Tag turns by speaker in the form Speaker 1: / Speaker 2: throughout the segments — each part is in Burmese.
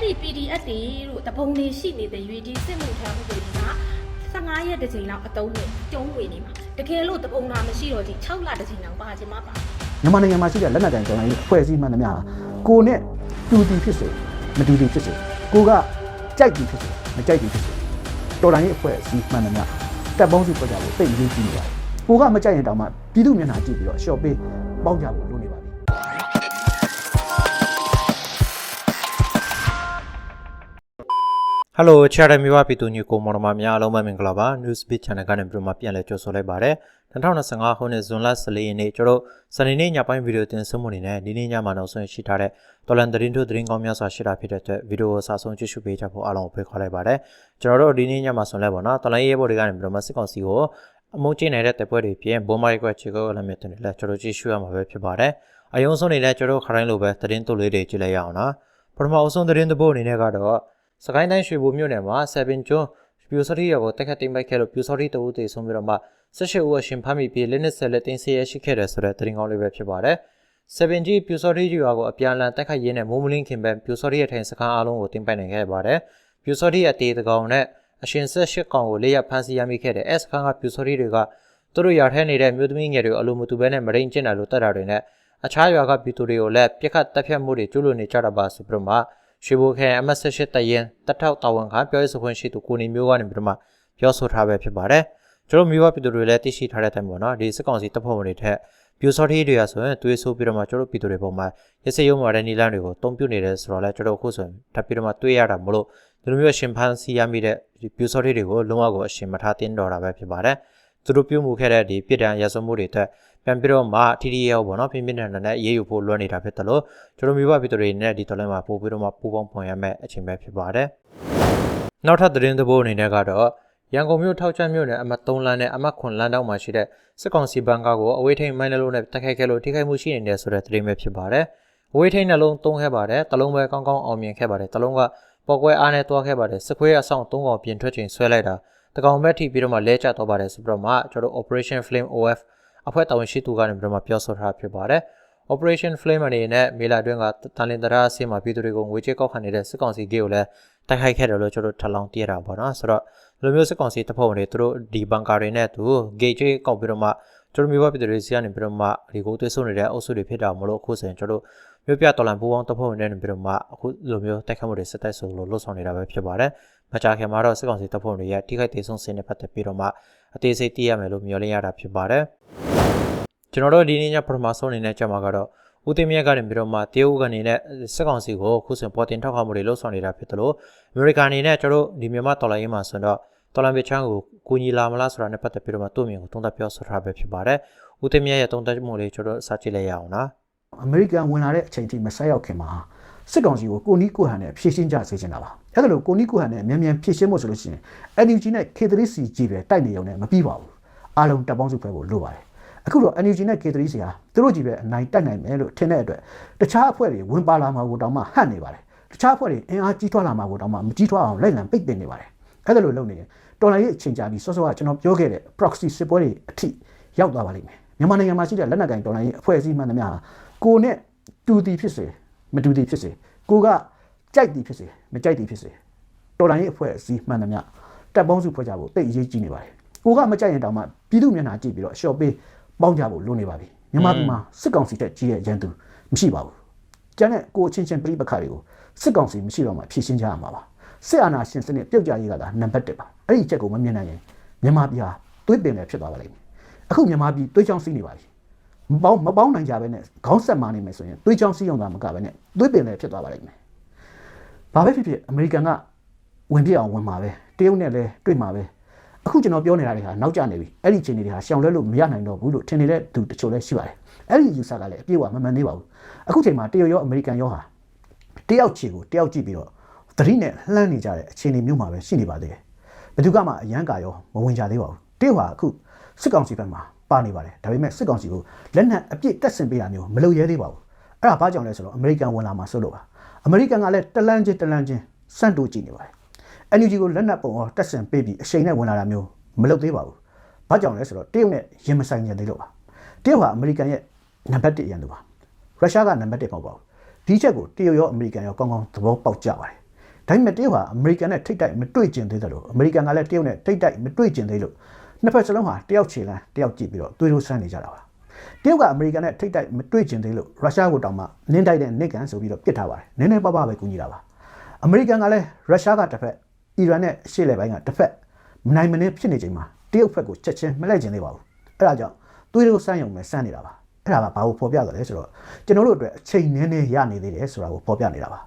Speaker 1: အဲ့ဒီ PDF တွေတို့တပုံတွေရှိနေတဲ့ရွေဒီစစ်မှုထမ်းမှုတွေက15ရက်တစ်ချိန်လောက်အတုံးနဲ့ကျုံးဝင်နေမှာတကယ်လို့တပုံနာမရှိတော့ဒီ6လတစ်ချိန်လောက်ပါချင်မှပါ
Speaker 2: မြန်မာနိုင်ငံမှာရှိတဲ့လက်နက်ကိုင်တော်လှန်ရေးအဖွဲ့အစည်းမှန်သမျှဟာကိုနဲ့တူတီဖြစ်စေမတူတီဖြစ်စေကိုကကြိုက်တီဖြစ်စေမကြိုက်တီဖြစ်စေတော်လှန်ရေးအဖွဲ့အစည်းမှန်သမျှတပ်ပေါင်းစုဖွဲ့ကြဖို့သိအရေးကြီးနေပါတယ်ကိုကမကြိုက်ရင်တောင်မှပြည်သူမျက်နှာကြည့်ပြီးတော့ရှော့ပေးပေါင်းကြဖို့ လုပ်နေပါပြီ
Speaker 3: ဟယ်လိုချာရမီဝပြည်သူညကိုမော်ဒမာများအားလုံးပဲမင်္ဂလာပါ Newsbeat Channel ကနေပြီးတော့မှပြန်လည်ကြိုဆိုလိုက်ပါရစေ2025ခုနှစ်ဇွန်လ14ရက်နေ့ကျွန်တော်စနေနေ့ညပိုင်းဗီဒီယိုတင်ဆက်မှုအနေနဲ့ဒီနေ့ညမှာနောက်ဆုံးရှိထားတဲ့တော်လန်သတင်းတို့သတင်းကောင်းများစွာရှိတာဖြစ်တဲ့အတွက်ဗီဒီယိုကိုစာဆုံးကြည့်ရှုပေးကြဖို့အားလုံးကိုဖိတ်ခေါ်လိုက်ပါတယ်ကျွန်တော်တို့ဒီနေ့ညမှာဆွန်လဲပါတော့တော်လန်ရေးဘော်တွေကနေပြီးတော့မှစစ်ကောင်စီကိုအမုန်းကျင်းနေတဲ့တပ်ဖွဲ့တွေပြင်ဘုံမိုက်ကွက်ချေကောလည်းမြတ်တယ်လဲကျွန်တော်ကြည့်ရှုရမှာပဲဖြစ်ပါတယ်အယုံဆုံးနေတဲ့ကျွန်တော်ခရိုင်းလိုပဲသတင်းတို့လေးတွေကြည့်လိုက်ရအောင်နော်ပထမအဆုံးသတင်းတစ်ပုဒ်အနေနဲ့ကတော့ စကိုင်းတိုင်းရွှေဘိုမြို့နယ်မှာ7ကျွန်းပြူစောတိရောကိုတက်ခတ်သိမ်းပိုက်ခဲ့လို့ပြူစောတိတအုပ်တေဆုံးပြီးတော့မှ18ဦးအရှင်ဖမ်းမိပြီးလက်နက်ဆက်လက်တင်းစီရရှိခဲ့တယ်ဆိုတဲ့သတင်းကောင်းလေးပဲဖြစ်ပါတယ်။ 7G ပြူစောတိရွာကိုအပြန်အလှန်တက်ခတ်ရင်းနဲ့မိုးမလင်းခင်ပဲပြူစောတိရဲ့ထိုင်စခန်းအလုံးကိုတင်ပိုက်နိုင်ခဲ့ပါတယ်။ပြူစောတိရဲ့တေတကောင်နဲ့အရှင်ဆက်၈ကောင်ကိုလေးရဖမ်းဆီးရမိခဲ့တဲ့ S ခန်းကပြူစောတိတွေကသူတို့ရွာထဲနေတဲ့မြို့သမီးငယ်တွေအလိုမတူဘဲနဲ့မရိန်ကျင့်တယ်လို့တတ်တာတွေနဲ့အခြားရွာကပြည်သူတွေကိုလည်းပြစ်ခတ်တပ်ဖြတ်မှုတွေကျူးလွန်နေကြတာပါဆိုပြီးတော့မှ ရွှေဘိုခရိုင်အမတ်18တရင်တထောက်တာဝန်ခံပြောရေးဆိုခွင့်ရှိသူကိုနေမျိုးကနေပြီးတော့မှပြောဆိုထားပဲဖြစ်ပါတယ်ကျွန်တော်မျိုးဝပြည်သူတွေလည်းသိရှိထားတဲ့အတိုင်းပေါ့နော်ဒီစစ်ကောင်စီတပ်ဖွဲ့ဝင်တွေထက်ပြူစောတိတွေရဆိုရင်တွေးဆိုပြီးတော့မှကျွန်တော်ပြည်သူတွေပေါ်မှာရစရုံမာတဲ့နီလန်းတွေကိုတုံ့ပြုတ်နေတယ်ဆိုတော့လည်းကျွန်တော်အခုဆိုရင်ထပ်ပြီးတော့မှတွေးရတာမလို့ဒီလိုမျိုးရှင်ဖန်စီရမိတဲ့ဒီပြူစောတိတွေကိုလုံးဝကိုအရှင်မထားတင်းတော်တာပဲဖြစ်ပါတယ်သူတို့ပြုမှုခဲ့တဲ့ဒီပြစ်ဒဏ်ရစမှုတွေအတွက် ပြန်ပြီးတော့မှထီထီရောက်ပေါ့နော်ပြင်းပြင်းထန်ထန်နဲ့အေးအေးယူဖို့လွှမ်းနေတာဖြစ်တယ်လို့ကျွန်တော်မျိုးဝပြည်သူတွေနဲ့ဒီတော်လိုင်းမှာပို့ပြီးတော့မှပူပေါင်းဖွင့်ရမယ့်အချိန်ပဲဖြစ်ပါတယ်နောက်ထပ်သတင်းသဘောအနေနဲ့ကတော့ရန်ကုန်မြို့ထောက်ချမ်းမြို့နယ်အမှတ်3လမ်းနဲ့အမှတ်9လမ်းတောင်မှာရှိတဲ့စစ်ကောင်စီဘန်ကာကိုအဝေးထိန်မိုင်းနှလုံးနဲ့တိုက်ခိုက်ခဲ့လို့ထိခိုက်မှုရှိနေတယ်ဆိုတဲ့သတင်းပဲဖြစ်ပါတယ်အဝေးထိန်နှလုံးသုံးခဲ့ပါတယ်တလုံးပဲကောင်းကောင်းအောင်မြင်ခဲ့ပါတယ်တလုံးကပေါ်ကွဲအားနဲ့တွားခဲ့ပါတယ်စစ်ခွေးအဆောင်3កောင်ပြင်ထွက်ချိန်ဆွဲလိုက်တာတကောင်ဘက်ထိပြီးတော့မှလဲကျသွားပါတယ်ဆိုပြီးတော့မှကျွန်တော်တို့ Operation Flame OF အဖွဲ့တာဝန်ရှိသူကနေပြီးတော့မှပြောဆိုထားဖြစ်ပါတယ် Operation Flame အနေနဲ့မေလာတွင်းကတန်လင်တရာအဆင့်မှာပြည်သူတွေကိုငွေကြေးကောက်ခံနေတဲ့စစ်ကောင်စီဂေးကိုလည်းတိုက်ခိုက်ခဲ့တယ်လို့ကျွန်တော်တို့ထပ်လောင်းတည်ရတာပေါ့နော်ဆိုတော့ဒီလိုမျိုးစစ်ကောင်စီတပ်ဖွဲ့ဝင်တွေသူတို့ဒီဘန်ကာတွေနဲ့သူဂေးကျွေးကောက်ပြီးတော့မှကျွန်တော်မျိုးပြည်သူတွေစီကနေပြီးတော့မှဒီကိုသွေးဆုံနေတဲ့အုပ်စုတွေဖြစ်တာမလို့အခုဆိုရင်ကျွန်တော်တို့မြို့ပြတော်လန်ပူပေါင်းတပ်ဖွဲ့ဝင်တွေနဲ့ပြီးတော့မှအခုလိုမျိုးတိုက်ခတ်မှုတွေစစ်တိုက်ဆိုလို့လှုပ်ဆောင်နေတာပဲဖြစ်ပါတယ်မကြာခင်မှာတော့စစ်ကောင်စီတပ်ဖွဲ့ဝင်တွေရဲ့ထိခိုက်ဒေဆုံးစင်းနဲ့ပတ်သက်ပြီးတော့မှအသေးစိတ်သိရမယ်လို့မျှော်လင့်ရတာဖြစ်ပါတယ် ကျွန်တော်တို့ဒီနေ့ညပထမဆုံးအနေနဲ့ကြမှာကတော့ဦးသိမ်းမြတ်ကနေပြီးတော့မှတရုတ်ကနေနဲ့စစ်ကောင်စီကိုခုစဉ်ပေါ်တင်ထောက်ခံမှုတွေလှုပ်ဆောင်နေတာဖြစ်တယ်လို့အမေရိကန်အနေနဲ့ကျွန်တော်တို့ဒီမြန်မာတော်လိုင်းရေးမှာဆိုတော့တော်လန်ပချန်းကိုကူညီလာမလားဆိုတာနဲ့ပတ်သက်ပြီးတော့မှသူ့မြင်ကိုတုံ့တက်ပြောဆိုထားပဲဖြစ်ပါတယ်ဦးသိမ်းမြတ်ရဲ့တုံ့တက်မှုလေးကျွန်တော်တို့စကြည့်လိုက်ရအောင်နော်
Speaker 2: အမေရိကန်ဝင်လာတဲ့အချိန်ထိမဆက်ရောက်ခင်မှာစစ်ကောင်စီကိုကိုနီးကိုဟန်နဲ့ဖြည့်ရှင်းကြစေချင်တာပါအဲ့ဒါလို့ကိုနီးကိုဟန်နဲ့မြန်မြန်ဖြည့်ရှင်းဖို့ဆိုလို့ရှိရင် NUG နဲ့ K3CG ပဲတိုက်နေရုံနဲ့မပြီးပါဘူးအားလုံးတပ်ပေါင်းစုဖွဲ့ဖို့လိုပါတယ် အခုတော့ NUG နဲ့ K3C ဟာသူတို့ကြီးပဲအနိုင်တက်နိုင်မယ်လို့ထင်တဲ့အတွက်တခြားအဖွဲ့တွေဝင်ပါလာမှာကိုတောင်မှဟန့်နေပါတယ်တခြားအဖွဲ့တွေအင်အားကြီးထွားလာမှာကိုတောင်မှမကြီးထွားအောင်လိုက်လံပိတ်ပင်နေပါတယ်အဲ့ဒါလို့လုပ်နေရင်တော်လိုင်းရဲ့အချိန်ကြာပြီးစောစောကကျွန်တော်ပြောခဲ့တဲ့ proxy စစ်ပွဲတွေအထိရောက်သွားပါလိမ့်မယ်မြန်မာနိုင်ငံမှာရှိတဲ့လက်နက်ကိုင်တော်လိုင်းရဲ့အဖွဲ့အစည်းမှန်သမျှဟာကိုနဲ့တူတီဖြစ်စေမတူတီဖြစ်စေကိုကကြိုက်တီဖြစ်စေမကြိုက်တီဖြစ်စေတော်လိုင်းရဲ့အဖွဲ့အစည်းမှန်သမျှတပ်ပေါင်းစုဖွဲ့ကြဖို့တိတ်အရေးကြီးနေပါတယ်ကိုကမကြိုက်ရင်တောင်မှပြည်သူမျက်နှာကြည့်ပြီးတော့ရှော့ပေး ပေါင်းကြဖို့လိုနေပါပြီမြန်မာပြည်မှာစစ်ကောင်စီတက်ကြီးရဲ့ရန်သူမရှိပါဘူးကျန်တဲ့ကိုအချင်းချင်းပြိပခါတွေကိုစစ်ကောင်စီမရှိတော့မှဖြည့်ရှင်းကြရမှာပါစစ်အာဏာရှင်စနစ်ပြုတ်ကြရေးကသာနံပါတ်1ပါအဲ့ဒီချက်ကိုမမြင်နိုင်ရင်မြန်မာပြည်ဟာသွေးပင်လည်းဖြစ်သွားပါလိမ့်မယ်အခုမြန်မာပြည်သွေးချောင်းစီးနေပါပြီမပေါင်းမပေါင်းနိုင်ကြပဲနဲ့ခေါင်းဆက်မာနေမယ်ဆိုရင်သွေးချောင်းစီးရုံသာမကပဲနဲ့သွေးပင်လည်းဖြစ်သွားပါလိမ့်မယ်ဘာပဲဖြစ်ဖြစ်အမေရိကန်ကဝင်ပြအောင်ဝင်မှာပဲတရုတ်နဲ့လည်းတွေ့မှာပဲ အခုကျွန်တော်ပြောနေတာတွေဟာနောက်ကျနေပြီအဲ့ဒီအချိန်တွေဟာရှောင်လဲလို့မရနိုင်တော့ဘူးလို့ထင်နေတဲ့သူတချို့လည်းရှိပါတယ်အဲ့ဒီ user ကလည်းအပြည့်အဝမမှန်သေးပါဘူးအခုချိန်မှာတရုတ်ရောအမေရိကန်ရောဟာတယောက်ချီကိုတယောက်ကြည့်ပြီးတော့သတိနဲ့လှမ်းနေကြတဲ့အခြေအနေမျိုးမှာပဲရှိနေပါသေးတယ်ဘယ်သူကမှအရန်ကာရောမဝင်ကြသေးပါဘူးတရုတ်ဟာအခုစစ်ကောင်စီဘက်မှာပါနေပါတယ်ဒါပေမဲ့စစ်ကောင်စီကိုလက်နက်အပြည့်တက်ဆင်ပေးတာမျိုးမလုပ်ရဲသေးပါဘူးအဲ့ဒါဘာကြောင့်လဲဆိုတော့အမေရိကန်ဝင်လာမှာစိုးလို့ပါအမေရိကန်ကလည်းတလန်းချင်းတလန်းချင်းစန့်တိုးကြည့်နေပါတယ် NUG ကိုလက်နက်ပုံအောင်တက်ဆင်ပေးပြီးအချိန်နဲ့ဝင်လာတာမျိုးမလုပ်သေးပါဘူးဘာကြောင့်လဲဆိုတော့တရုတ်နဲ့ရင်မဆိုင်ကြသေးလို့ပါတရုတ်ဟာအမေရိကန်ရဲ့နံပါတ်1ရန်သူပါရုရှားကနံပါတ်1မဟုတ်ပါဘူးဒီချက်ကိုတရုတ်ရောအမေရိကန်ရောကောင်းကောင်းသဘောပေါက်ကြပါတယ်ဒါပေမဲ့တရုတ်ဟာအမေရိကန်နဲ့ထိတ်တိုက်မတွေ့ကျင်သေးတယ်လို့အမေရိကန်ကလည်းတရုတ်နဲ့ထိတ်တိုက်မတွေ့ကျင်သေးလို့နှစ်ဖက်စလုံးဟာတယောက်ခြေလမ်းတယောက်ကြည့်ပြီးတော့သွေးထိုးဆန်းနေကြတာပါတရုတ်ကအမေရိကန်နဲ့ထိတ်တိုက်မတွေ့ကျင်သေးလို့ရုရှားကိုတောင်မှနင်းတိုက်တဲ့နစ်ကန်ဆိုပြီးတော့ပစ်ထားပါတယ်နည်းနည်းပါးပါးပဲကူညီတာပါအမေရိကန်ကလည်းရုရှားကတစ်ဖက် အီရန်နဲ့အရှေ့လေပိုင်းကတစ်ဖက်မနိုင်မနှင်းဖြစ်နေချိန်မှာတရုတ်ဘက်ကိုချက်ချင်းမလိုက်ကျင်သေးပါဘူးအဲ့ဒါကြောင့်သွေးထိုးဆန်းရုံပဲဆန်းနေတာပါအဲ့ဒါကဘာကိုဖော်ပြတယ်လဲဆိုတော့ကျွန်တော်တို့အတွက်အချိန်နည်းနည်းရနေသေးတယ်ဆိုတာကိုဖော်ပြနေတာပါ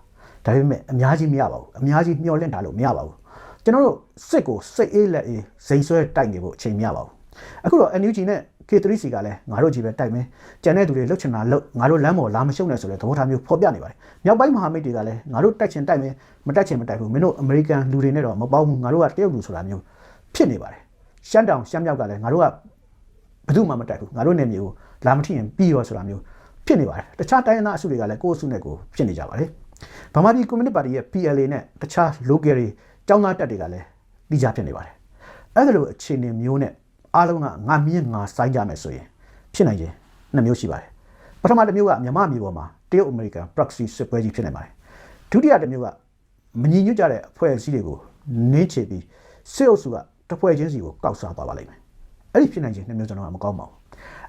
Speaker 2: ဒါပေမဲ့အများကြီးမရပါဘူးအများကြီးမျှော်လင့်ထားလို့မရပါဘူးကျွန်တော်တို့စစ်ကိုစိတ်အေးလက်အေးစိန်ဆွဲတိုက်နေဖို့အချိန်မရပါဘူးအခုတော့ NUG နဲ့ K3C ကလည်းငါတို့ကြီးပဲတိုက်မယ်ကြံတဲ့သူတွေလှုပ်ချင်တာလှုပ်ငါတို့လမ်းပေါ်လာမရှုံနဲ့ဆိုတဲ့သဘောထားမျိုးဖော်ပြနေပါတယ်မြောက်ပိုင်းမဟာမိတ်တွေကလည်းငါတို့တိုက်ချင်တိုက်မယ်မတိုက်ချင်မတိုက်ဘူးမင်းတို့အမေရိကန်လူတွေနဲ့တော့မပေါင်းဘူးငါတို့ကတရုတ်လူဆိုတာမျိုးဖြစ်နေပါတယ်ရှမ်းတောင်ရှမ်းမြောက်ကလည်းငါတို့ကဘယ်သူမှမတိုက်ဘူးငါတို့နယ်မြေကိုလာမထိရင်ပြီးရောဆိုတာမျိုးဖြစ်နေပါတယ်တခြားတိုင်းရင်းသားအစုတွေကလည်းကိုယ့်အစုနဲ့ကိုယ်ဖြစ်နေကြပါတယ်ဗမာပြည်ကွန်မြူနတီပါတီရဲ့ PLA နဲ့တခြား local တွေចောင်းသားတက်တွေကလည်းပြီးကြဖြစ်နေပါတယ်အဲ့ဒါလိုအခြေအနေမျိုးနဲ့ အားလုံးကငါမြင့်ငါဆိုင်ကြမယ်ဆိုရင်ဖြစ်နိုင်ခြင်းနှစ်မျိုးရှိပါတယ်ပထမတစ်မျိုးကမြန်မာပြည်ပေါ်မှာတရုတ်အမေရိကန် proxy စစ်ပွဲကြီးဖြစ်နေပါတယ်ဒုတိယတစ်မျိုးကမညီညွတ်ကြတဲ့အဖွဲ့အစည်းတွေကိုနင်းချပြီးစစ်အုပ်စုကတစ်ဖွဲ့ချင်းစီကိုကောက်စားသွားပါလိမ့်မယ်အဲ့ဒီဖြစ်နိုင်ခြင်းနှစ်မျိုးစလုံးကမကောင်းပါဘူး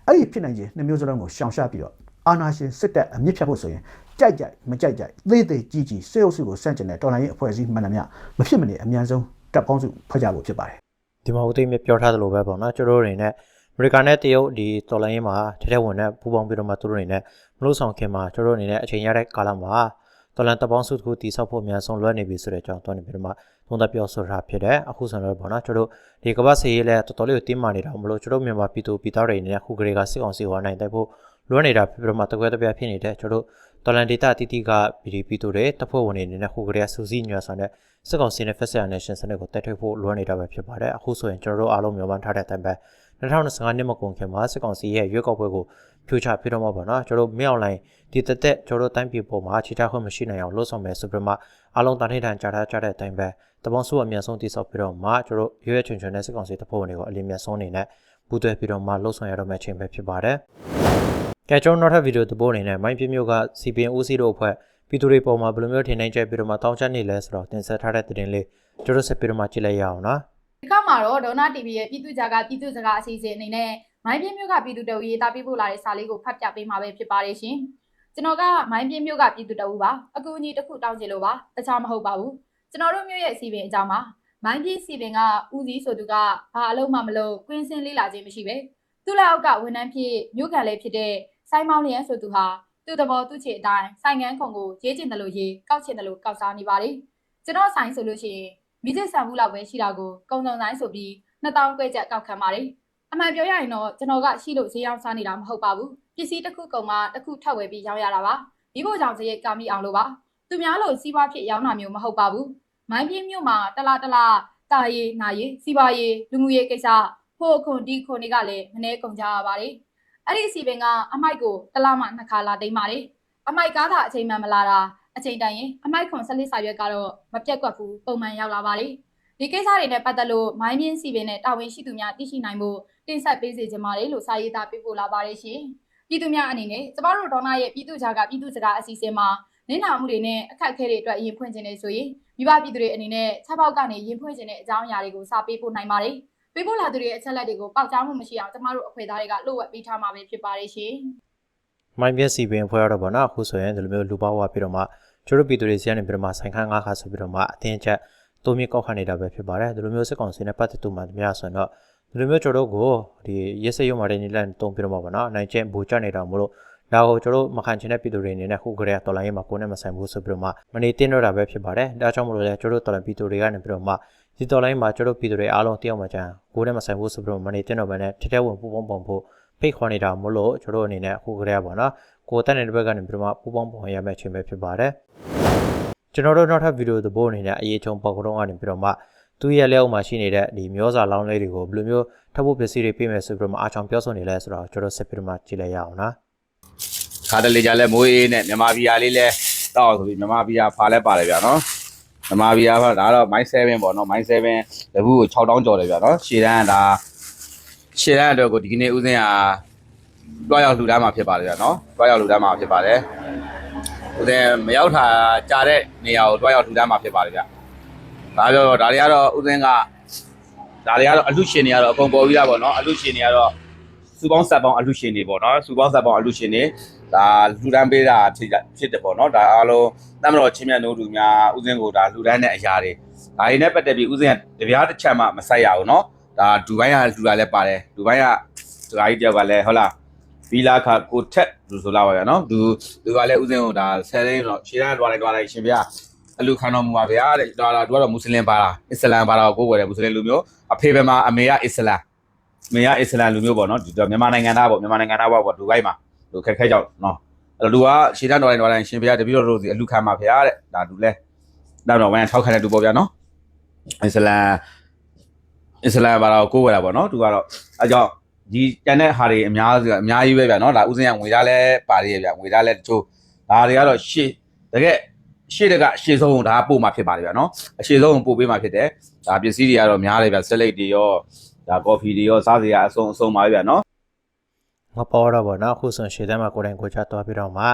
Speaker 2: အဲ့ဒီဖြစ်နိုင်ခြင်းနှစ်မျိုးစလုံးကိုရှောင်ရှားပြီးတော့အာနာရှင်စစ်တပ်အမြင့်ဖြတ်ဖို့ဆိုရင်ကြိုက်ကြိုက်မကြိုက်ကြိုက်သေးသေးကြီးကြီးစေအုပ်စုကိုစန့်ကျင်တဲ့တော်လိုင်းရေးအဖွဲ့အစည်းမှန်သမျှမဖြစ်မနေအမြန်ဆုံးတပ်ပေါင်းစုဖွဲ့ကြဖို့ဖြစ်ပါတယ်
Speaker 3: ဒီမှာဦးသိမ်းမြပြောထားသလိုပဲပေါ့နော်ကျွန်တော်တို့အနေနဲ့အမေရိကန်နဲ့တရုတ်ဒီတော်လိုင်းရေးမှာထဲထဲဝင်နဲ့ပူးပေါင်းပြီးတော့မှသူတို့အနေနဲ့မလို့ဆောင်ခင်မှာကျွန်တော်တို့အနေနဲ့အချိန်ရတဲ့ကာလမှာတော်လန်တပေါင်းစုတစ်ခုတည်ဆောက်ဖို့အများဆုံးလွှဲနေပြီဆိုတဲ့အကြောင်းတော့နေပြီးတော့မှသုံးသပ်ပြောဆိုတာဖြစ်တယ်အခုဆိုတော့ပေါ့နော်ကျွန်တော်တို့ဒီကမ္ဘာစီရေးလဲတော်တော်လေးကိုတင်းမာနေတာမလို့ကျွန်တော်မြန်မာပြည်သူပြည်သားတွေအနေနဲ့ခုကလေးကစစ်အောင်စီဝါနိုင်တဲ့ဖို့လွှဲနေတာဖြစ်ပြီးတော့မှတကွဲတပြားဖြစ်နေတဲ့ကျွန်တော်တို့ တော်လန်ဒေတာတီတီကပြည်ပြည်သူတွေတပ်ဖွဲ့ဝင်တွေအနေနဲ့ခုကလေးကစူးစီးညွှန်ဆောင်တဲ့စစ်ကောင်စီနဲ့ဖက်ဆက်ရတဲ့ရှင်စနစ်ကိုတိုက်ထုတ်ဖို့လွှဲနေတာပဲဖြစ်ပါတယ်အခုဆိုရင်ကျွန်တော်တို့အားလုံးမြန်မာထားတဲ့အတိုင်းပဲ2025နှစ်မကုန်ခင်မှာစစ်ကောင်စီရဲ့ရွေးကောက်ပွဲကိုဖြိုချပြီးတော့မှပေါ့နော်ကျွန်တော်တို့မြောက်လိုင်းဒီတက်တက်ကျွန်တော်တို့တိုင်းပြည်ပေါ်မှာခြေထားခွင့်မရှိနိုင်အောင်လှုပ်ဆောင်မယ်ဆိုပြီးမှအားလုံးတာထိတ်တန်ကြားထားကြတဲ့အတိုင်းပဲတပေါင်းစုအမြန်ဆုံးတိစောက်ပြီးတော့မှကျွန်တော်တို့ရွေးချွန်ချွန်တဲ့စစ်ကောင်စီတပ်ဖွဲ့ဝင်တွေကိုအလင်းမြန်ဆုံးအနေနဲ့ပူးတွဲပြီးတော့မှလှုပ်ဆောင်ရတော့မယ့်အချိန်ပဲဖြစ်ပါတယ်။ ကဲကျွန်တော်နောက်ထပ်ဗီဒီယိုတစ်ပုဒ်အနေနဲ့မိုင်းပြမျိုးက CPN ဦးစီးတို့အဖွဲ့ပြည်သူတွေပေါ်မှာဘယ်လိုမျိုးထင်နိုင်ကြပြီးတော့မှတောင်းချနေလဲဆိုတော့တင်ဆက်ထားတဲ့သတင်းလေးကျွန်တော်ဆက်ပြီးတော့မှကြည့်လိုက်ရအောင်နော်။
Speaker 4: ဒီကမှာတော့ဒေါနာ TV ရဲ့ပြည်သူ့ကြားကပြည်သူ့စကားအစီအစဉ်အနေနဲ့မိုင်းပြင်းမျိုးကပြည်သူတအူရေးတာပေးပို့လာတဲ့စာလေးကိုဖတ်ပြပေးမှာပဲဖြစ်ပါတယ်ရှင်။ကျွန်တော်ကမိုင်းပြင်းမျိုးကပြည်သူတအူပါအကူအညီတစ်ခုတောင်းချင်လို့ပါတခြားမဟုတ်ပါဘူး။ကျွန်တော်တို့မျိုးရဲ့အစီအစဉ်အကြောင်းပါမိုင်းပြင်းစီပင်ကဦးစီးဆိုသူကဘာအလုံးမှမလုပ်ကွင်းစင်းလေးလာခြင်းမရှိပဲသူ့လက်အောက်ကဝန်ထမ်းဖြစ်မြို့ခံလေးဖြစ်တဲ့ စိုင်းမောင်းလျံဆိုသူဟာသူ့တဘောသူ့ချေအတိုင်းဆိုင်ငန်းခုံကိုရေးကျင်တယ်လို့ရေးကောက်ချင်တယ်လို့ကောက်စားနေပါလေ။ကျွန်တော်ဆိုင်ဆိုလို့ရှိရင်မိကျဆန်ဘူးလောက်ပဲရှိတာကိုကုံစုံတိုင်းဆိုပြီး2000ခွဲချက်ကောက်ခံပါတယ်။အမှန်ပြောရရင်တော့ကျွန်တော်ကရှိလို့ဈေးရောက်စားနေတာမဟုတ်ပါဘူး။ပစ္စည်းတစ်ခုကုန်မှတစ်ခုထပ်ဝယ်ပြီးရောင်းရတာပါ။ဒီဖို့ကြောင့်ဈေးကမိအောင်လို့ပါ။သူများလို့စီးပွားဖြစ်ရောင်းတာမျိုးမဟုတ်ပါဘူး။မိုင်းပြင်းမြို့မှာတလားတလားတာရီနာရီစီးပွားရေးလူမှုရေးကိစ္စဖို့ခွန်ဒီခွန်တွေကလည်းမနှဲကုန်ကြရပါတယ်။ အဲ့ဒီစီပင်ကအမိုက်ကိုတလားမှနှစ်ခါလာသိမ်းပါတယ်။အမိုက်ကားတာအချိန်မှန်မလာတာအချိန်တန်ရင်အမိုက်ခွန်ဆက်လက်စာရွက်ကတော့မပြတ်ကွက်ဘူးပုံမှန်ရောက်လာပါတယ်။ဒီကိစ္စတွေနဲ့ပတ်သက်လို့မိုင်းပြင်းစီပင်နဲ့တာဝန်ရှိသူများသိရှိနိုင်ဖို့တင်ဆက်ပေးစေချင်ပါတယ်လို့စာရေးသားပေးပို့လာပါတယ်ရှင်။ပြည်သူများအနေနဲ့ကျမတို့ဒေါနာရဲ့ပြည်သူ့ကြားကပြည်သူ့စကားအစီအစဉ်မှာနင့်နာမှုတွေနဲ့အခက်အခဲတွေအတွက်ရင်ဖွင့်ခြင်းနေဆိုရင်မိဘပြည်သူတွေအနေနဲ့ချက်ပေါက်ကနေရင်ဖွင့်ခြင်းတဲ့အကြောင်းအရာတွေကိုစာပေးပို့နိုင်ပါတယ်။ ပေးပို့လာသူတွေရဲ့အချက်လက်တွေကိုပေါက်ကြားမှုမရှိအောင်ကျမတို့အခွင့်အရေးတွေကလိုဝက်ပေးထားမှာပဲဖြစ်ပါတယ်ရှင်။
Speaker 3: မိုင်းပြက်စီပင်ဖွဲ့ရတော့ဗောနော်အခုဆိုရင်ဒီလိုမျိုးလူပေါဝါပြီးတော့မှကျတို့ပြည်သူတွေစီကနေပြီးတော့မှဆိုင်ခန်းငါးခါဆိုပြီးတော့မှအတင်းချက်တိုးမြင့်ကောက်ခတ်နေတာပဲဖြစ်ပါတယ်ဒီလိုမျိုးစစ်ကောင်စီနဲ့ပတ်သက်သူမှများဆိုတော့ဒီလိုမျိုးကျတို့ကိုဒီရက်စက်ရုံမာတဲ့နေလန်တုံးပြီးတော့မှဗောနော်နိုင်ချက်ဘူချနေတာမို့လို့ဒါကိုကျတို့မခံချင်တဲ့ပြည်သူတွေအနေနဲ့ခုကလေးကတော်လိုင်းရေးမှာကိုယ်နဲ့မဆိုင်ဘူးဆိုပြီးတော့မှမနေတင်းတော့တာပဲဖြစ်ပါတယ်ဒါကြောင့်မလို့လဲကျတို့တော်လိုင်းပြည်သူတွေကနေပြီးတော့မှ ဒီတော်လိုင်းမှာကျတို့ပြည်သူတွေအားလုံးတယောက်မှချမ်းကိုယ်နဲ့မဆိုင်ဘူးဆိုပြီးတော့မနေတင်းတော့ဘဲနဲ့ထထဝင်ပူပေါင်းပုံဖို့ဖိတ်ခေါ်နေတာမို့လို့ကျတို့အနေနဲ့အခုကလေးကဗောနော်ကိုတက်နေတဲ့ဘက်ကနေပြီးတော့မှပူပေါင်းပုံရမယ့်အချိန်ပဲဖြစ်ပါတယ်ကျွန်တော်တို့နောက်ထပ်ဗီဒီယိုသဘောအနေနဲ့အရေးချုံပေါကတော့ကနေပြီးတော့မှသူရဲ့လက်အောက်မှာရှိနေတဲ့ဒီမျိုးစာလောင်းလေးတွေကိုဘယ်လိုမျိုးထပ်ဖို့ပစ္စည်းတွေပြင်မယ်ဆိုပြီးတော့မှအားချောင်ပြောဆိုနေလဲဆိုတော့ကျွန်တော်ဆက်ပြီးတော့မှကြည့်လိုက်ရအောင်နော်
Speaker 5: ခါတလေကြလဲမိုးအေးနဲ့မြန်မာပြည်အားလေးလဲတောက်ဆိုပြီးမြန်မာပြည်အားဖာလဲပါတယ်ဗျာနော် မြန်မာပြည်အားဖာဒါတော့ my 7ပေါ့နော် my 7တပူကို6000ကျော်တယ်ဗျာနော်ရှေ့တန်းကဒါရှေ့တန်းအတွက်ကိုဒီကနေ့ဥစဉ်ဟာတွားရောက်လှူဒါန်းမှာဖြစ်ပါတယ်ဗျာနော်တွားရောက်လှူဒါန်းမှာဖြစ်ပါတယ်ဦးဇင်းမရောက်တာကြာတဲ့နေရာကိုတွားရောက်ထူတန်းမှာဖြစ်ပါတယ်ဗျဒါပြောတော့ဒါတွေကတော့ဦးဇင်းကဒါတွေကတော့အလူရှင်တွေကတော့အကုန်ပေါ်ပြီးသားပေါ့နော်အလူရှင်တွေကတော့စုပေါင်းဆက်ပေါင်းအလူရှင်တွေပေါ့နော်စုပေါင်းဆက်ပေါင်းအလူရှင်တွေဒါလှူဒန်းပေးတာဖြစ်ဖြစ်တယ်ပေါ့နော်ဒါအားလုံးတမတော်ချင်းမြတ်တို့လူများဦးဇင်းကိုဒါလှူဒန်းတဲ့အရာတွေဒါတွေနဲ့ပတ်သက်ပြီးဦးဇင်းကတပြားတစ်ချက်မှမဆက်ရဘူးနော်ဒါဒူဘိုင်းကလှူတာလည်းပါတယ်ဒူဘိုင်းကဒကာကြီးတယောက်ကလည်းဟုတ်လားဗီလာခါကိုထက်လူဆိုလာပါဗျာနော်သူသူကလည်းဥစဉ်ကိုဒါဆယ်သိန်းတော့ခြေရန်တွားလိုက်တွားလိုက်ရှင်ဗျာအလူခံတော်မူပါဗျာတဲ့ဒါတော့သူကတော့မွတ်စလင်ပါလားအစ္စလမ်ပါလားကိုကိုယ်ွယ်တဲ့မွတ်စလင်လူမျိုးအဖေဘယ်မှာအမေကအစ္စလမ်အမေကအစ္စလမ်လူမျိုးပေါ့နော်ဒီတော့မြန်မာနိုင်ငံသားပေါ့မြန်မာနိုင်ငံသားပေါ့ဒူဘိုင်းမှာ လူခက်ခဲကြောက်နော်အဲ့တော့လူကခြေရန်တွားလိုက်တွားလိုက်ရှင်ဗျာတပည့်တော်တို့စီအလူခံပါဗျာတဲ့ဒါလူလဲတော့တော့ဝမ်းထောက်ခံတဲ့လူပေါ့ဗျာနော်အစ္စလမ်အစ္စလမ်ပါလားကိုကိုယ်ွယ်တာပေါ့နော်သူကတော့အဲကြောင့်ဒီတန်တဲ့ဟာတွေအများစုအများကြီးပဲဗျာနော်ဒါဥစဉ်ကငွေသားလဲပါရည်ဗျာငွေသားလဲတချို့ဒါတွေကတော့ရှေ့တကယ်ရှေ့တကအရှေ့ဆုံးဒါပို့မှာဖြစ်ပါတယ်ဗျာနော်အရှေ့ဆုံးပို့ပေးမှာဖြစ်တယ်ဒါပစ္စည်းတွေကတော့များတယ်ဗျာဆက်လိတ်တွေရောဒါကော်ဖီတွေရောစားစရာအစုံအစုံပါပဲဗျာနော်
Speaker 3: ငါပေါ်တော့ဗောနော်အခုဆိုရင်ရှေ့တန်းမှာကိုယ်တိုင်ကိုချသွားပြီးတော့မှ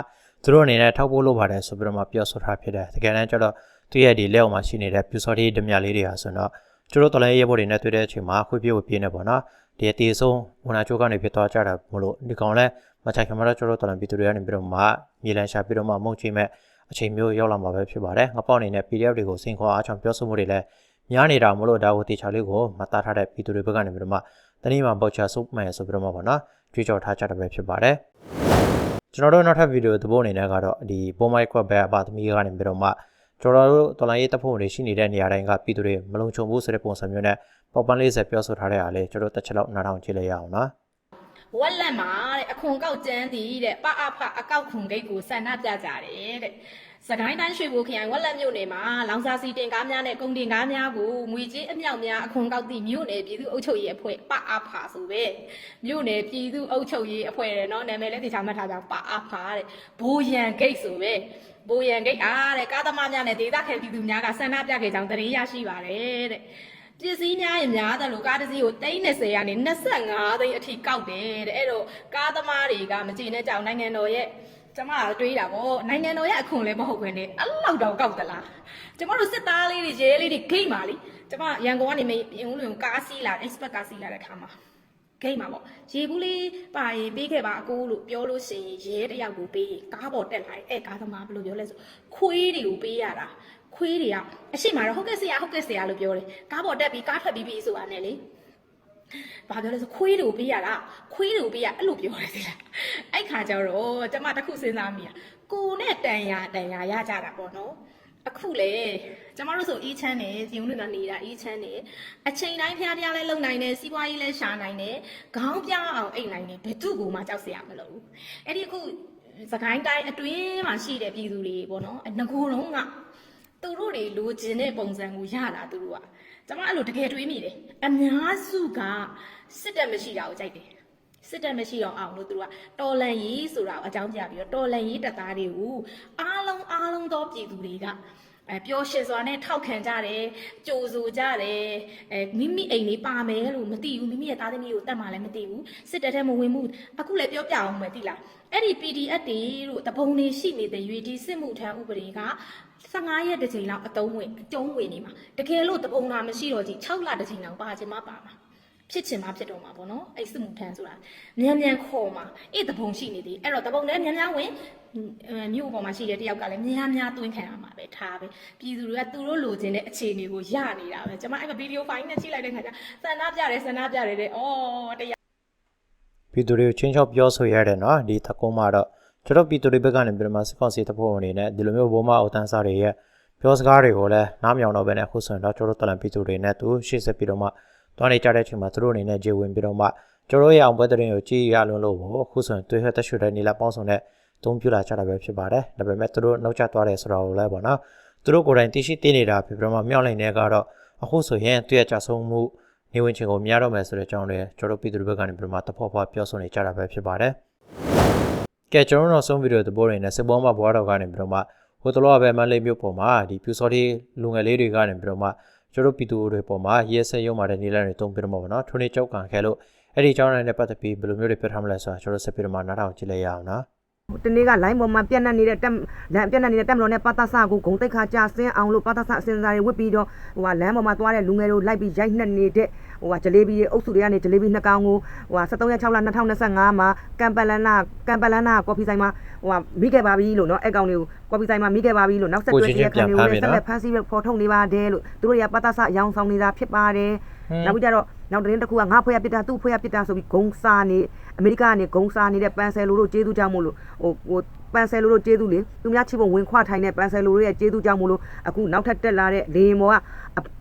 Speaker 3: သူတို့အနေနဲ့ထောက်ပို့လို့ပါတယ်ဆိုပြီးတော့မှပြောဆိုထားဖြစ်တယ်တကယ်တမ်းကျတော့သူရဲ့ဒီလက်အောက်မှာရှိနေတဲ့ပြူစော်တီဓမြလေးတွေဟာဆိုတော့ကျတို့တော်လည်းရဲဘော်တွေနဲ့တွေ့တဲ့အချိန်မှာခွေးပြေးကိုပြေးနေပေါ့နော်ဒီအတေဆုံးဝန်နာချိုးကနေဖြစ်သွားကြတာမလို့ဒီကောင်လဲမချိုင်ခင်မှာတော့ကျတို့တော်လည်းပြည်သူတွေကနေပြီးတော့မှမြေလန်ရှာပြီးတော့မှမုံချိမဲ့အချိန်မျိုးရောက်လာမှာပဲဖြစ်ပါတယ်ငါပေါ့အနေနဲ့ PDF တွေကိုစင်ခေါ်အားချောင်ပြောဆိုမှုတွေလည်းများနေတာမလို့ဒါကိုတေချာလေးကိုမတားထားတဲ့ပြည်သူတွေဘက်ကနေပြီးတော့မှတနည်းမှာပေါချဆုပ်မယ်ဆိုပြီးတော့မှပေါ့နော် ကြွေးကြော်ထားကြတာပဲဖြစ်ပါတယ်ကျွန်တော်တို့နောက်ထပ်ဗီဒီယိုသဘောအနေနဲ့ကတော့ဒီပုံမိုက်ခွက်ဘက်အပါသမီးကနေပြီးတော့မှကျွန်တော်တို့တော်လိုင်းရေးတပ်ဖွဲ့ဝင်တွေရှိနေတဲ့နေရာတိုင်းကပြည်သူတွေမလုံခြုံဘူးဆိုတဲ့ပုံစံမျိုးနဲ့ပေါပန်လေးဆက်ပြောဆိုထားတဲ့အားလေးကျွန်တော်တစ်ချက်လောက်နားထောင်ကြည့်လိုက်ရအောင်နော်
Speaker 1: ဝက်လက်မှာတဲ့အခွန်ကောက်ကျန်းသည်တဲ့ပအဖအကောက်ခွန်ဂိတ်ကိုဆန္ဒပြကြတယ်တဲ့စကိုင်းတိုင်းရွှေဘိုခရိုင်ဝက်လက်မြို့နယ်မှာလောင်စာစီတင်ကားများနဲ့ကုန်တင်ကားများကိုငွေကြေးအမြောက်များအခွန်ကောက်သည့်မြို့နယ်ပြည်သူ့အုပ်ချုပ်ရေးအဖွဲ့ပအဖဆိုပဲမြို့နယ်ပြည်သူ့အုပ်ချုပ်ရေးအဖွဲ့တဲ့နော်နာမည်လည်းသိချာမှတ်ထားကြပအဖတဲ့ဘိုးရန်ဂိတ်ဆိုပဲဘိုးရန်ဂိတ်အားတဲ့ကားသမားများနဲ့ဒေသခံပြည်သူများကဆန္ဒပြခဲ့ကြောင်းသတင်းရရှိပါတယ်တဲ့ ပစ္စည်းများရင်များတယ်လို့ကားတစ်စီးကို30ကနေ25သိန်းအထိကောက်တယ်တဲ့အဲ့တော့ကားသမားတွေကမကြည့်နဲ့ကြောင်နိုင်ငံတော်ရဲ့ကျမကတွေးတာဗောနိုင်ငံတော်ရဲ့အခွန်လည်းမဟုတ်ခွင့်နဲ့အဲ့လောက်တော့ကောက်သလားကျမတို့စစ်သားလေးတွေရဲလေးတွေဂိတ်ပါလေကျမရန်ကုန်ကနေမရင်ဦးလွင်ကားစီးလာ expert ကားစီးလာတဲ့ခါမှာဂိတ်မှာပေါ့ရေဘူးလေးပါရင်ပေးခဲ့ပါအကိုလို့ပြောလို့ရှိရင်ရဲတယောက်ကိုပေးရင်ကားပေါ်တက်လာရင်အဲ့ကားသမားဘယ်လိုပြောလဲဆိုခွေးတွေကိုပေးရတာ ခွေးတွေကအရှိမတော့ဟုတ်ကဲ့ဆရာဟုတ်ကဲ့ဆရာလို့ပြောတယ်ကားပေါ်တက်ပြီးကားထွက်ပြီးပြီဆိုတာနဲ့လေဘာပြောလဲဆိုခွေးတွေကိုပေးရတာခွေးတွေကိုပေးရအဲ့လိုပြောတယ်ဒီလားအဲ့ခါကျတော့ကျမတစ်ခုစဉ်းစားမိတာကိုနဲ့တန်ရာတန်ရာရကြတာပေါ့နော်အခုလေကျမတို့ဆိုအေးချမ်းနေဒီုံတွေမှာနေတာအေးချမ်းနေအချိန်တိုင်းဖျားဖျားလဲလုံနိုင်တယ်စီးပွားရေးလဲရှာနိုင်တယ်ခေါင်းပြအောင်အိတ်နိုင်တယ်ဘယ်သူ့ကိုမှကြောက်စရာမလိုဘူးအဲ့ဒီအခုစကိုင်းတိုင်းအတွင်းမှာရှိတဲ့ပြည်သူတွေပေါ့နော်ငကိုယ်လုံးက သူတို့တွေလိုချင်တဲ့ပုံစံကိုရတာသူတို့ကကျွန်မအဲ့လိုတကယ်တွေးမိတယ်အများစုကစစ်တပ်မရှိတာကိုကြိုက်တယ်စစ်တပ်မရှိတော့အောင်လို့သူတို့ကတော်လန်ရေးဆိုတာကိုအကြောင်းပြပြီးတော့တော်လန်ရေးတပ်သားတွေကိုအားလုံးအားလုံးသောပြည်သူတွေက အဲပျော်ရွှင်စွာနဲ့ထောက်ခံကြတယ်ကြိုဆိုကြတယ်အဲမိမိအိမ်လေးပါမယ်လို့မသိဘူးမိမိရဲ့သားသမီးကိုတတ်မှလည်းမသိဘူးစစ်တပ်ထဲမဝင်ဘူးအခုလည်းပြောပြအောင်မယ်သိလားအဲ့ဒီ PDF တွေတို့တပုံတွေရှိနေတဲ့ရွေဒီစစ်မှုထမ်းဥပဒေက15ရက်တစ်ချိန်လောက်အတုံးဝင်အကျုံးဝင်နေမှာတကယ်လို့တပုံလာမရှိတော့ကြီး6လတစ်ချိန်လောက်ပါချင်မှပါမှာ ဖြစ်ချင်မှဖြစ်တော့မှာပေါ့နော်အဲ့စစ်မှုထမ်းဆိုတာမြန်မြန်ခေါ်မှာအဲ့တပုံရှိနေသေးအဲ့တော့တပုံလည်းမြန်မြန်ဝင်အဲမြို့ပေါ်မှာရှိတဲ့တယောက်ကလည်းများများသွင်းခံရမှာပဲထားပဲပြည်သူတွေကသူတို့လိုချင်တဲ့အခြေအနေကိုရနေတာပဲကျွန်မအဲ့ကဗီဒီယိုဖိုင်နဲ့ကြည့်လိုက်တဲ့ခါကျစန္ဒပြတယ်စန္ဒပြတယ်တဲ့အော်တရား
Speaker 3: ပြည်သူတွေကိုချင်းချောက်ပြောဆိုရတယ်နော်ဒီသကုံးမှာတော့ကျွန်တော်ပြည်သူတွေဘက်ကနေပြီးတော့မှစစ်ကောင်စီတပ်ဖွဲ့ဝင်တွေနဲ့ဒီလိုမျိုးဘုံမအုပ်တန်းစားတွေရဲ့ပြောစကားတွေကိုလည်းနားမြောင်တော့ပဲနဲ့အခုဆိုရင်တော့ကျွန်တော်တို့တလန်ပြည်သူတွေနဲ့သူရှေ့ဆက်ပြီးတော့မှ တွားနေကြတဲ့အချိန်မှာသူတို့အနေနဲ့ဂျေဝင်ပြီးတော့မှကျွန်တော်ရဲ့အောင်ပွဲတဲ့ရင်ကိုကြည်ရလုံးလို့ပေါ့အခုဆိုရင်တွေ့ရတဲ့ရွှေတဲ့နေလာပေါင်းစုံနဲ့သုံးပြလာကြတာပဲဖြစ်ပါတယ်ဒါပေမဲ့သူတို့နှုတ်ချသွားတယ်ဆိုတော့လည်းပေါ့နော်သူတို့ကိုယ်တိုင်သိရှိသိနေတာဖြစ်ပြီးတော့မှမြောက်လိုက်နေကတော့အခုဆိုရင်သူရဲ့ကြဆုံးမှုနေဝင်ချင်းကိုများတော့မယ်ဆိုတဲ့အကြောင်းတွေကျွန်တော်ပြည်သူတွေဘက်ကနေပြီးတော့မှတဖော့ဖော့ပြောဆိုနေကြတာပဲဖြစ်ပါတယ်ကဲကျွန်တော်တို့နောက်ဆုံးဗီဒီယိုသဘောတွေနဲ့စစ်ပေါ်မှာဘွားတော်ကနေပြီးတော့မှဟိုတလောကပဲမန်လေးမြို့ပေါ်မှာဒီပြူစော်ဒီလူငယ်လေးတွေကနေပြီးတော့မှ ကျွန်တော်ပြည်သူတွေပေါ်မှာရဲစက်ရုံမှာတဲ့နေလန်းတွေတုံးပြီးတော့မှပေါ့နော်ထိုးနေကြောက်ခံခဲလို့အဲ့ဒီအကြောင်းအရာနဲ့ပတ်သက်ပြီးဘယ်လိုမျိုးတွေပြထားမလဲဆိုတာကျွန်တော်ဆက်ပြီးတော့မှနားထောင်ကြည့်လိုက်ရအောင်နော်
Speaker 6: တနေ့က line ပေါ်မှာပြန့်နှံ့နေတဲ့တက်လမ်းပြန့်နှံ့နေတဲ့တက်မတော်နဲ့ပတဆကိုဂုံတိတ်ခါကြဆင်းအောင်လို့ပတဆအစင်စာတွေဝစ်ပြီးတော့ဟိုကလမ်းပေါ်မှာသွားတဲ့လူငယ်တို့လိုက်ပြီးရိုက်နှက်နေတဲ့ဟိုကဂျလေးဘီတွေအုပ်စုတွေကနေဂျလေးဘီနှစ်ကောင်ကိုဟိုက73ရက်6လ2025မှာကမ်ပလန်နာကမ်ပလန်နာကော်ဖီဆိုင်မှာဟိုကမိခဲ့ပါပြီလို့နော်အဲ့ကောင်တွေကိုကော်ဖီဆိုင်မှာမိခဲ့ပါပြီလို့နောက်ဆက်တွဲရခံတွေကိုလည်းဆက်လက်ဖမ်းဆီးဖပေါ်ထုတ်နေပါတယ်လို့သူတို့တွေကပတဆအယောင်ဆောင်နေတာဖြစ်ပါတယ် နောက်ပြီးကြတော့နောက်သတင်းတစ်ခုကငါဖွဲရပစ်တာသူ့ဖွဲရပစ်တာဆိုပြီးဂုံစားနေအမေရိကကနေဂုံစားနေတဲ့ပန်ဆယ်လိုတို့ကျေးဇူးကြောင့်မို့လို့ဟိုဟိုပန်ဆယ်လိုတို့ကျေးဇူးလေသူများချိဖို့ဝင်ခွထိုင်တဲ့ပန်ဆယ်လိုတို့ရဲ့ကျေးဇူးကြောင့်မို့လို့အခုနောက်ထပ်တက်လာတဲ့လေရင်ပေါ်က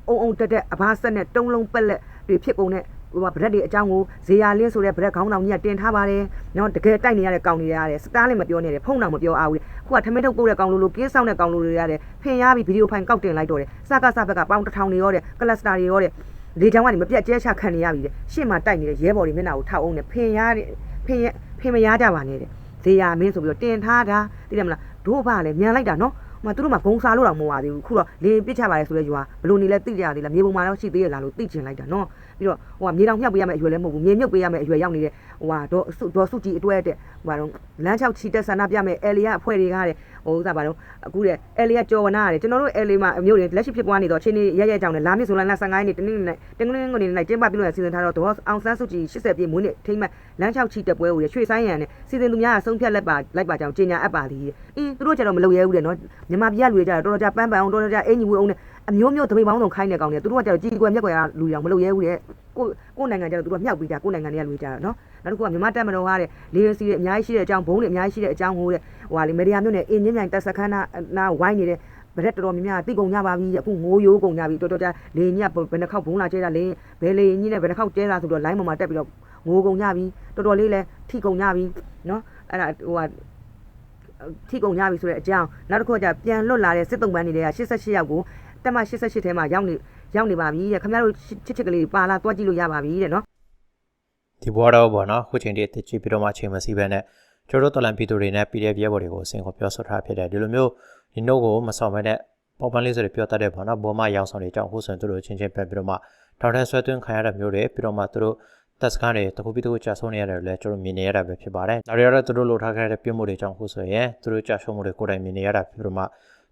Speaker 6: အုံအုံတက်တက်အဘာဆက်နဲ့တုံးလုံးပက်လက်တွေဖြစ်ကုန်တဲ့ဟိုဗရက်တွေအကြောင်းကိုဇေယျလင်းဆိုတဲ့ဗရက်ခေါင်းဆောင်ကြီးကတင်ထားပါတယ်။နော်တကယ်တိုက်နေရတဲ့ကောင်တွေရတယ်စတားလည်းမပြောနဲ့တယ်ဖုန်းတော့မပြောအားဘူး။ခုကထမင်းထုတ်ပို့တဲ့ကောင်လိုလိုကင်းဆောင်တဲ့ကောင်လိုတွေရတယ်ဖင်ရပြီးဗီဒီယိုဖိုင်ကောက်တင်လိုက်တော့တယ်။စကားစဘက်ကပေါင်းတစ်ထောင်တွေရောတဲ့ကလစတာတွေရောတဲ့ လေချောင်းကနေမပြတ်ကျဲချခံနေရပြီတဲ့ရှေ့မှာတိုက်နေတဲ့ရဲဘော်တွေမျက်နှာကိုထောက်အောင်နဲ့ဖင်ရတဲ့ဖင်ရဖင်မရကြပါနဲ့တဲ့ဇေယျမင်းဆိုပြီးတော့တင်ထားတာသိတယ်မလားတို့ဘာလဲမြန်လိုက်တာနော်ဟိုမှာသူတို့မှာဂုံစားလို့တော့မဟုတ်ပါသေးဘူးခုတော့လေပစ်ချပါလေဆိုလဲယူဟာဘလို့နေလဲသိကြရသေးလားမြေပုံမှာတော့ရှိသေးရလားလို့သိချင်လိုက်တာနော် ပြီးတော့ဟိုကမြေတောင်မြှောက်ပေးရမယ့်အရွယ်လည်းမဟုတ်ဘူးမြေမြုပ်ပေးရမယ့်အရွယ်ရောက်နေတဲ့ဟိုဟာဒေါ်စုဒေါ်စုကြည်အတွဲတဲ့ဟိုကတော့လမ်းချောက်ချီတက်ဆန္ဒပြမယ့်အဲလီယာအဖွဲ့တွေကတဲ့ဟိုဥစားပါတော့အခုတဲ့အဲလီယာကျော်ဝနာတဲ့ကျွန်တော်တို့အဲလီမှာအမျိုးတွေလက်ရှိဖြစ်ပွားနေတော့ချင်းနေရရကြောင်နဲ့လာမစ်ဆိုလန်လာ15ရက်နေ့တနင်္ဂနွေနေ့တနင်္ဂနွေနေ့နေ့ကျင်းပပြုလုပ်ရစီစဉ်ထားတော့ဒေါ်အောင်ဆန်းစုကြည်80ပြည့်မွေးနေ့ထိမ့်မဲ့လမ်းချောက်ချီတက်ပွဲကိုရွှေဆိုင်ရန်နဲ့စီစဉ်သူများကဆုံးဖြတ်လက်ပါလိုက်ပါကြောင်ကြေညာအပ်ပါသည်အင်းသူတို့ကျတော့မလုပ်ရဲဘူးတဲ့နော်မြန်မာပြည်ကလူတွေကျတော့တော်တော်ကြာပန်းပန်းအောင်တော်တော်ကြာအင်ကြီးဝေးအောင်နဲ့ အမျိုးမျိုးတပိတ်ပေါင်းစုံခိုင်းနေကောင်တွေသူတို့ကကျတော့ကြီးကွယ်မြက်ကွယ်ကလူတွေအောင်မလုပ်ရဲဘူးတဲ့ကိုကိုနိုင်ငံကျတော့သူတို့မြောက်ပြီးကြကိုနိုင်ငံတွေကလူတွေကြတော့နော်နောက်တစ်ခုကမြန်မာတက်မတော်ဟာတဲ့လေရင်စီတွေအများကြီးရှိတဲ့အကြောင်းဘုံတွေအများကြီးရှိတဲ့အကြောင်းဟိုတဲ့ဟိုဟာလေမေဒီယာမျိုးနဲ့အင်းညင်းမြိုင်တက်စခန်းနာနာဝိုင်းနေတဲ့ဗရက်တော်တော်များများတိကုန်ကြပါပြီအခုငိုးရိုးကုန်ကြပြီတော်တော်ကြာလေညက်ဘယ်နှခေါက်ဘုံလာကျဲတာလေဘယ်လေညင်းနဲ့ဘယ်နှခေါက်ကျဲတာဆိုတော့ line ပေါ်မှာတက်ပြီးတော့ငိုးကုန်ကြပြီတော်တော်လေးလဲထိကုန်ကြပြီနော်အဲ့ဒါဟိုဟာထိကုန်ကြပြီဆိုတဲ့အကြောင်းနောက်တစ်ခုကကြပြန်လွတ်လာတဲ့စစ်တုံးပန်းတွေက88ယောက်ကို တက်မ88ထဲမှာရောက်နေရောက်နေပါပြီတဲ့ခင်ဗျားတို့ချစ်ချစ်ကလေးပါလာတွားကြည့်လို့ရပါပြီတဲ့နော်
Speaker 3: ဒီဘွားတော့ပေါ့နော်ခုချိန်တည်းအစ်ကြည့်ပြီးတော့မှချိန်မစီပဲနဲ့ကျတို့တော်လန်ပီတူတွေနဲ့ PDF ရဲဘော်တွေကိုအစင်ကိုပြောဆိုထားဖြစ်တယ်ဒီလိုမျိုးဒီနှုတ်ကိုမဆောင်မဲနဲ့ပေါ်ပန်းလေးဆိုတွေပြောတတ်တဲ့ပေါ့နော်ဘောမရောင်ဆောင်တွေကြောင့်ခုဆိုရင်သူတို့ချင်းချင်းပြပြီးတော့မှထောင်ထဲဆွဲသွင်းခံရတဲ့မျိုးတွေပြီးတော့မှသူတို့တက်စကားတွေတခုပြီးတခုကြာဆုံးနေရတယ်လည်းကျတို့မြင်နေရတာပဲဖြစ်ပါတယ်။ဒါတွေကတော့သူတို့လိုထားခဲ့တဲ့ပြုံးမှုတွေကြောင့်ခုဆိုရင်သူတို့ကြာဆုံးမှုတွေကိုယ်တိုင်မြင်နေရတာဖြစ်ပြီးတော့မှ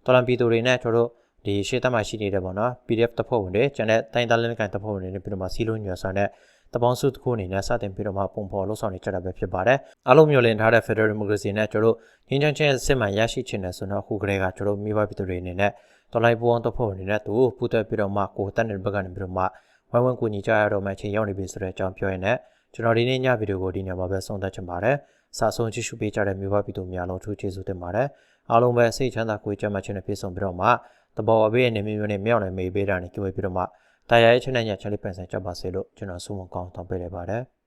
Speaker 3: တော်လန်ပီတူတွေနဲ့ကျတို့ ဒီရှေ့တက်မှာရှိနေတဲ့ပေါ့နော် PDF တပ်ဖွဲ့ဝင်တွေကျန်တဲ့တိုင်းသားလက်နက်ကိုင်တပ်ဖွဲ့ဝင်တွေနဲ့ပြီးတော့မှစီလုံးညွှန်ဆန်တဲ့တပေါင်းစုတစ်ခုအနေနဲ့စတင်ပြီးတော့မှပုံဖော်လှုပ်ဆောင်နေကြတာပဲဖြစ်ပါတယ်။အားလုံးမျိုးလင်ထားတဲ့ Federal Democracy နဲ့ကျတို့ငင်းချမ်းချင်းစစ်မှန်ရရှိခြင်းနဲ့ဆိုတော့အခုကလေးကကျတို့မိဘပြည်သူတွေအနေနဲ့တော်လိုက်ပူအောင်တပ်ဖွဲ့ဝင်တွေနဲ့သူပူသက်ပြီးတော့မှကိုတက်တဲ့ဘက်ကနေပြီးတော့မှဝိုင်းဝန်းကူညီကြရတော့မှအချိန်ရောက်နေပြီဆိုတဲ့အကြောင်းပြောရင်းနဲ့ကျွန်တော်ဒီနေ့ညဗီဒီယိုကိုဒီညမှာပဲဆုံးသက်ချင်ပါတယ်။စာဆုံးကြည့်ရှုပေးကြတဲ့မိဘပြည်သူများလုံးထူးကျေးဇူးတင်ပါတယ်။အားလုံးပဲစိတ်ချမ်းသာကိုယ်ကြမ်းမှချင်းနဲ့ပြည့်စုံပြီးတော့မှ တဘောအဘေးအနေမျိုးနဲ့မြောက်နေမေးပေးတာနဲ့ကြိုးပေးပြီးတော့မှတရားရဲ့ချင်းနဲ့ညချလေးပန်ဆန်ကြပါစေလို့ကျွန်တော်ဆုမကောင်းတောင်းပေးလိုက်ပါတယ်။